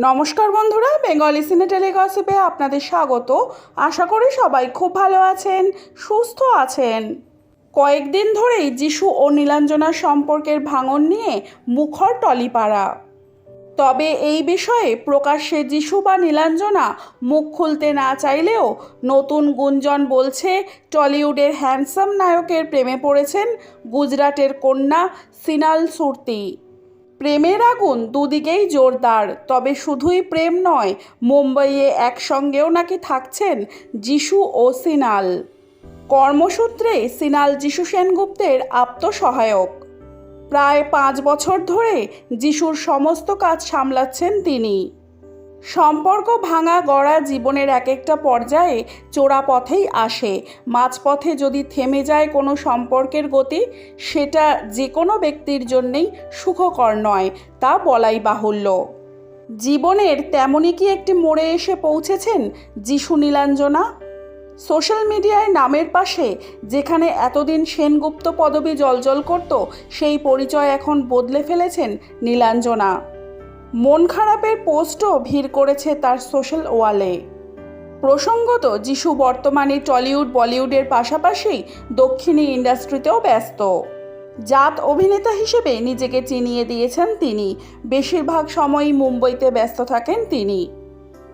নমস্কার বন্ধুরা, বেঙ্গলি সিনেটেলি গসিপে আপনাদের স্বাগত। আশা করি সবাই খুব ভালো আছেন, সুস্থ আছেন। কয়েকদিন ধরেই যিশু ও নীলাঞ্জনার সম্পর্কের ভাঙন নিয়ে মুখর টলিপাড়া। তবে এই বিষয়ে প্রকাশ্যে যিশু বা নীলাঞ্জনা মুখ খুলতে না চাইলেও নতুন গুঞ্জন বলছে, টলিউডের হ্যান্ডসাম নায়কের প্রেমে পড়েছেন গুজরাটের কন্যা সিনাল সুরতি। প্রেমের আগুন দুদিকেই জোরদার, তবে শুধুই প্রেম নয়, মুম্বাইয়ে একসঙ্গেও নাকি থাকছেন যিশু ও সিনাল। কর্মসূত্রে সিনাল যিশু সেনগুপ্তের আত্মসহায়ক। প্রায় পাঁচ বছর ধরে যিশুর সমস্ত কাজ সামলাচ্ছেন তিনি। সম্পর্ক ভাঙা গড়া জীবনের এক একটা পর্যায়ে চোরা পথেই আসে। মাঝপথে যদি থেমে যায় কোনো সম্পর্কের গতি, সেটা যে কোনো ব্যক্তির জন্যেই সুখকর নয়, তা বলাই বাহুল্য। জীবনের তেমনই কি একটি মোড়ে এসে পৌঁছেছেন যিশু নীলাঞ্জনা? সোশ্যাল মিডিয়ায় নামের পাশে, যেখানে এতদিন সেনগুপ্ত পদবি জলজল করত, সেই পরিচয় এখন বদলে ফেলেছেন নীলাঞ্জনা। মন খারাপের পোস্টও ভিড় করেছে তার সোশ্যাল ওয়ালে। প্রসঙ্গত, যিশু বর্তমানে টলিউড, বলিউডের পাশাপাশি দক্ষিণী ইন্ডাস্ট্রিতেও ব্যস্ত। জাত অভিনেতা হিসেবে নিজেকে চিনিয়ে দিয়েছেন তিনি। বেশিরভাগ সময়ই মুম্বইতে ব্যস্ত থাকেন তিনি।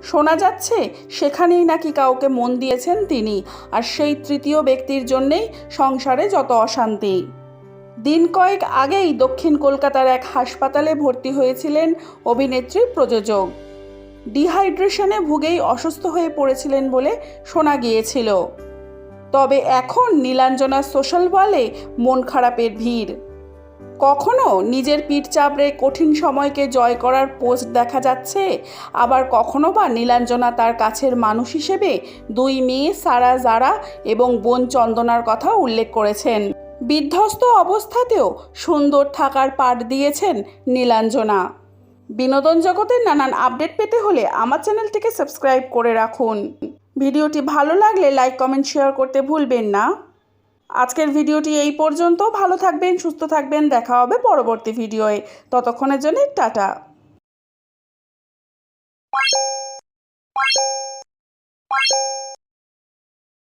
শোনা যাচ্ছে, সেখানেই নাকি কাউকে মন দিয়েছেন তিনি, আর সেই তৃতীয় ব্যক্তির জন্যেই সংসারে যত অশান্তি। দিন কয়েক আগেই দক্ষিণ কলকাতার এক হাসপাতালে ভর্তি হয়েছিলেন অভিনেত্রী প্রযোজক। ডিহাইড্রেশনে ভুগেই অসুস্থ হয়ে পড়েছিলেন বলে শোনা গিয়েছিল। তবে এখন নীলাঞ্জনা সোশ্যাল ওয়ালে মন খারাপের ভিড়। কখনো নিজের পিঠ চাপড়ে কঠিন সময়কে জয় করার পোস্ট দেখা যাচ্ছে, আবার কখনো বা নীলাঞ্জনা তার কাছের মানুষ হিসেবে দুই মেয়ে সারা জারা এবং বোন চন্দনার কথা উল্লেখ করেছেন। বিধ্বস্ত অবস্থাতেও সুন্দর থাকার পাঠ দিয়েছেন নীলাঞ্জনা। বিনোদন জগতের নানান আপডেট পেতে হলে আমার চ্যানেলটিকে সাবস্ক্রাইব করে রাখুন। ভিডিওটি ভালো লাগলে লাইক, কমেন্ট, শেয়ার করতে ভুলবেন না। আজকের ভিডিওটি এই পর্যন্ত। ভালো থাকবেন, সুস্থ থাকবেন। দেখা হবে পরবর্তী ভিডিওয়ে। ততক্ষণের জন্য টাটা।